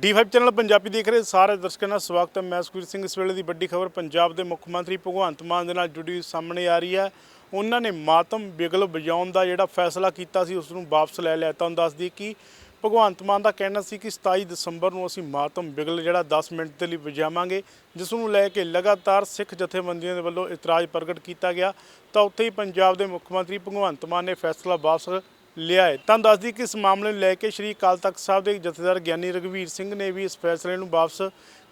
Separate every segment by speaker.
Speaker 1: D5 channel Punjabi ਦੇਖ ਰਹੇ ਸਾਰੇ ਦਰਸ਼ਕਾਂ ਦਾ ਸਵਾਗਤ ਹੈ। ਮੈਂ ਸੁਖਵੀਰ ਸਿੰਘ। ਇਸ ਵੇਲੇ ਦੀ ਵੱਡੀ ਖਬਰ ਪੰਜਾਬ ਦੇ ਮੁੱਖ ਮੰਤਰੀ ਭਗਵੰਤ ਮਾਨ ਦੇ ਨਾਲ ਜੁੜੀ ਹੋਈ ਸਾਹਮਣੇ ਆ ਰਹੀ ਹੈ। ਉਹਨਾਂ ਨੇ ਮਾਤਮ ਬਿਗਲ ਵਜਾਉਣ ਦਾ ਜਿਹੜਾ ਫੈਸਲਾ ਕੀਤਾ ਸੀ, ਉਸ ਨੂੰ ਵਾਪਸ ਲੈ ਲਿਆ। ਤਾਂ ਦੱਸ ਦਈਏ ਕਿ ਭਗਵੰਤ ਮਾਨ ਦਾ ਕਹਿਣਾ ਸੀ ਕਿ 27 ਦਸੰਬਰ ਨੂੰ ਅਸੀਂ ਮਾਤਮ ਬਿਗਲ ਜਿਹੜਾ 10 ਮਿੰਟ ਦੇ ਲਈ ਵਜਾਵਾਂਗੇ, ਜਿਸ ਨੂੰ ਲੈ ਕੇ ਲਗਾਤਾਰ ਸਿੱਖ ਜਥੇਬੰਦੀਆਂ ਦੇ ਵੱਲੋਂ ਇਤਰਾਜ਼ ਪ੍ਰਗਟ ਕੀਤਾ ਗਿਆ। ਤਾਂ ਉੱਥੇ ਹੀ ਪੰਜਾਬ ਦੇ ਮੁੱਖ ਮੰਤਰੀ ਭਗਵੰਤ ਮਾਨ ਨੇ ਫੈਸਲਾ ਵਾਪਸ ਲਿਆਏ ਤੁਹਾਨੂੰ ਤਾਂ ਦੱਸ ਦਈਏ ਕਿ ਇਸ ਮਾਮਲੇ ਨੂੰ ਲੈ ਕੇ ਸ਼੍ਰੀ ਅਕਾਲ ਤਖਤ ਸਾਹਿਬ ਦੇ ਜਥੇਦਾਰ ਗਿਆਨੀ ਰਘਵੀਰ ਸਿੰਘ ਨੇ ਵੀ ਇਸ ਫੈਸਲੇ ਨੂੰ ਵਾਪਸ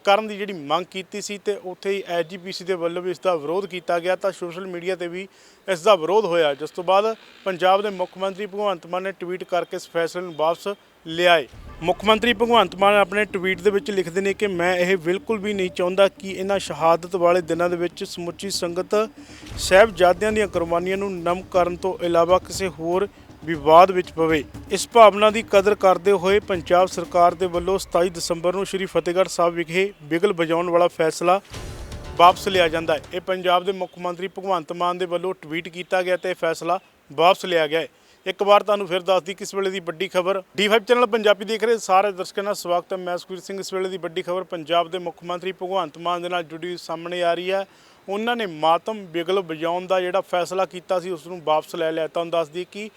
Speaker 1: ਕਰਨ ਦੀ ਜਿਹੜੀ ਮੰਗ ਕੀਤੀ ਸੀ ਤੇ ਉੱਥੇ ਹੀ ਐਜੀਪੀਸੀ ਦੇ ਵੱਲੋਂ ਵੀ ਇਸ ਦਾ ਵਿਰੋਧ ਕੀਤਾ ਗਿਆ ਤਾਂ ਸੋਸ਼ਲ ਮੀਡੀਆ ਤੇ ਵੀ ਇਸ ਦਾ ਵਿਰੋਧ ਹੋਇਆ। ਜਿਸ ਤੋਂ ਬਾਅਦ ਪੰਜਾਬ ਦੇ ਮੁੱਖ ਮੰਤਰੀ ਭਗਵੰਤ ਮਾਨ ਨੇ ਟਵੀਟ ਕਰਕੇ ਇਸ ਫੈਸਲੇ ਨੂੰ ਵਾਪਸ ਲਿਆਏ ਮੁੱਖ ਮੰਤਰੀ ਭਗਵੰਤ ਮਾਨ ਆਪਣੇ ਟਵੀਟ ਦੇ ਵਿੱਚ ਲਿਖਦੇ ਨੇ ਕਿ ਮੈਂ ਇਹ ਬਿਲਕੁਲ ਵੀ ਨਹੀਂ ਚਾਹੁੰਦਾ ਕਿ ਇਹਨਾਂ ਸ਼ਹਾਦਤ ਵਾਲੇ ਦਿਨਾਂ ਦੇ ਵਿੱਚ ਸਮੁੱਚੀ ਸੰਗਤ ਸਾਹਿਬਜ਼ਾਦਿਆਂ ਦੀਆਂ ਕੁਰਬਾਨੀਆਂ ਨੂੰ ਨਮ ਕਰਨ ਤੋਂ ਇਲਾਵਾ ਕਿਸੇ ਹੋਰ ਵਿਵਾਦ ਵਿੱਚ ਪਵੇ। ਇਸ ਭਾਵਨਾ ਦੀ ਕਦਰ ਕਰਦੇ ਹੋਏ ਪੰਜਾਬ ਸਰਕਾਰ ਦੇ ਵੱਲੋਂ 27 ਦਸੰਬਰ ਨੂੰ ਸ੍ਰੀ ਫਤਿਹਗੜ੍ਹ ਸਾਹਿਬ ਵਿਖੇ ਬਿਗਲ ਵਜਾਉਣ ਵਾਲਾ ਫੈਸਲਾ ਵਾਪਸ ਲਿਆ ਜਾਂਦਾ ਹੈ। ਇਹ ਪੰਜਾਬ ਦੇ ਮੁੱਖ ਮੰਤਰੀ ਭਗਵੰਤ ਮਾਨ ਦੇ ਵੱਲੋਂ ਟਵੀਟ ਕੀਤਾ ਗਿਆ ਤੇ ਇਹ ਫੈਸਲਾ ਵਾਪਸ ਲਿਆ ਗਿਆ ਹੈ। ਇੱਕ ਵਾਰ ਤੁਹਾਨੂੰ ਫਿਰ ਦੱਸਦੀ ਕਿਸ ਵੇਲੇ ਦੀ ਵੱਡੀ ਖਬਰ ਡੀ5 ਚੈਨਲ ਪੰਜਾਬੀ ਦੇਖ ਰਹੇ ਸਾਰੇ ਦਰਸ਼ਕਾਂ ਦਾ ਸਵਾਗਤ ਹੈ। ਮੈਂ ਸੁਖਵੀਰ ਸਿੰਘ। ਇਸ ਵੇਲੇ ਦੀ ਵੱਡੀ ਖਬਰ ਪੰਜਾਬ ਦੇ ਮੁੱਖ ਮੰਤਰੀ ਭਗਵੰਤ ਮਾਨ ਦੇ ਨਾਲ ਜੁੜੀ ਸਾਹਮਣੇ ਆ ਰਹੀ ਹੈ। ਉਹਨਾਂ ਨੇ ਮਾਤਮ ਬਿਗਲ ਵਜਾਉਣ ਦਾ ਜਿਹੜਾ ਫੈਸਲਾ ਕੀਤਾ ਸੀ, ਉਸ ਨੂੰ ਵਾਪਸ ਲੈ ਲਿਆ ਤੁਹਾਨੂੰ ਦੱਸਦੀ ਕਿ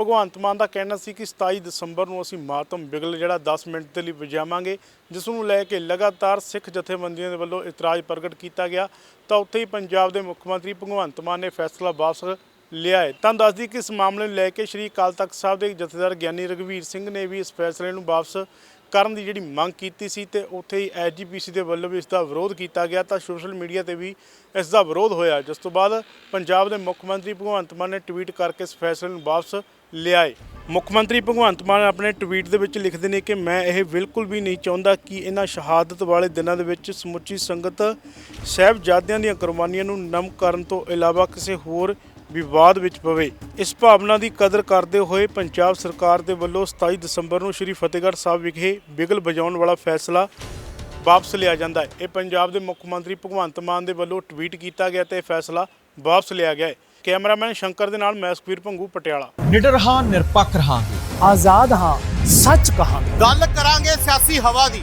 Speaker 1: ਭਗਵੰਤ ਮਾਨ ਦਾ ਕਹਿਣਾ ਸੀ ਕਿ 27 ਦਸੰਬਰ ਨੂੰ ਅਸੀਂ ਮਾਤਮ ਬਿਗਲ ਜਿਹੜਾ 10 ਮਿੰਟ ਦੇ ਲਈ ਵਜਾਵਾਂਗੇ, ਜਿਸ ਨੂੰ ਲੈ ਕੇ ਲਗਾਤਾਰ ਸਿੱਖ ਜਥੇਬੰਦੀਆਂ ਦੇ ਵੱਲੋਂ ਇਤਰਾਜ਼ ਪ੍ਰਗਟ ਕੀਤਾ ਗਿਆ। ਤਾਂ ਉੱਥੇ ਹੀ ਪੰਜਾਬ ਦੇ ਮੁੱਖ ਮੰਤਰੀ ਭਗਵੰਤ ਮਾਨ ਨੇ ਫੈਸਲਾ ਵਾਪਸ ਲਿਆ ਹੈ। ਤਾਂ ਦੱਸਦੀ ਕਿ ਇਸ ਮਾਮਲੇ ਨੂੰ ਲੈ ਕੇ ਸ਼੍ਰੀ ਅਕਾਲ ਤਖਤ ਸਾਹਿਬ ਦੇ ਜਥੇਦਾਰ ਗਿਆਨੀ ਰਘਵੀਰ ਸਿੰਘ ਨੇ ਵੀ ਇਸ ਫੈਸਲੇ ਨੂੰ ਵਾਪਸ ਕਰਨ ਦੀ ਜਿਹੜੀ ਮੰਗ ਕੀਤੀ ਸੀ ਤੇ ਉੱਥੇ ਹੀ ਐਜੀਪੀਸੀ ਦੇ ਵੱਲੋਂ ਵੀ ਇਸ ਦਾ ਵਿਰੋਧ ਕੀਤਾ ਗਿਆ ਤਾਂ ਸੋਸ਼ਲ ਮੀਡੀਆ ਤੇ ਵੀ ਇਸ ਦਾ ਵਿਰੋਧ ਹੋਇਆ। ਜਿਸ ਤੋਂ ਬਾਅਦ ਪੰਜਾਬ ਦੇ ਮੁੱਖ ਮੰਤਰੀ ਭਗਵੰਤ ਮਾਨ ਨੇ ਟਵੀਟ ਕਰਕੇ ਇਸ ਫੈਸਲੇ ਨੂੰ ਵਾਪਸ ਲਿਆ ਹੈ। ਮੁੱਖ ਮੰਤਰੀ ਭਗਵੰਤ ਮਾਨ ਆਪਣੇ ਟਵੀਟ ਦੇ ਵਿੱਚ ਲਿਖਦੇ ਨੇ ਕਿ ਮੈਂ ਇਹ ਬਿਲਕੁਲ ਵੀ ਨਹੀਂ ਚਾਹੁੰਦਾ ਕਿ ਇਹਨਾਂ ਸ਼ਹਾਦਤ ਵਾਲੇ ਦਿਨਾਂ ਦੇ ਵਿੱਚ ਸਮੁੱਚੀ ਸੰਗਤ ਸਾਹਿਬਜ਼ਾਦਿਆਂ ਦੀਆਂ ਕੁਰਬਾਨੀਆਂ ਨੂੰ ਨਮ ਕਰਨ ਤੋਂ ਇਲਾਵਾ ਕਿਸੇ ਹੋਰ ਵਿਵਾਦ ਵਿੱਚ ਪਵੇ। ਇਸ ਭਾਵਨਾ ਦੀ ਕਦਰ ਕਰਦੇ ਹੋਏ ਪੰਜਾਬ ਸਰਕਾਰ ਦੇ ਵੱਲੋਂ 27 ਦਸੰਬਰ ਨੂੰ ਸ੍ਰੀ ਫਤਿਹਗੜ੍ਹ ਸਾਹਿਬ ਵਿਖੇ ਬਿਗਲ ਵਜਾਉਣ ਵਾਲਾ ਫੈਸਲਾ ਵਾਪਸ ਲਿਆ ਜਾਂਦਾ ਹੈ। ਇਹ ਪੰਜਾਬ ਦੇ ਮੁੱਖ ਮੰਤਰੀ ਭਗਵੰਤ ਮਾਨ ਦੇ ਵੱਲੋਂ ਟਵੀਟ ਕੀਤਾ ਗਿਆ ਤੇ ਇਹ ਫੈਸਲਾ ਵਾਪਸ ਲਿਆ ਗਿਆ ਹੈ। ਕੈਮਰਾਮੈਨ ਸ਼ੰਕਰ ਦੇ ਨਾਲ ਮੈਂ ਸੁਖਬੀਰ ਭੰਗੂ ਪਟਿਆਲਾ।
Speaker 2: ਨਿਡਰ ਹਾਂ ਨਿਰਪੱਖ ਰਹਾਂਗੇ।
Speaker 3: ਆਜ਼ਾਦ ਹਾਂ ਸੱਚ ਕਹਾਂਗੇ।
Speaker 4: ਗੱਲ ਕਰਾਂਗੇ ਸਿਆਸੀ ਹਵਾ ਦੀ।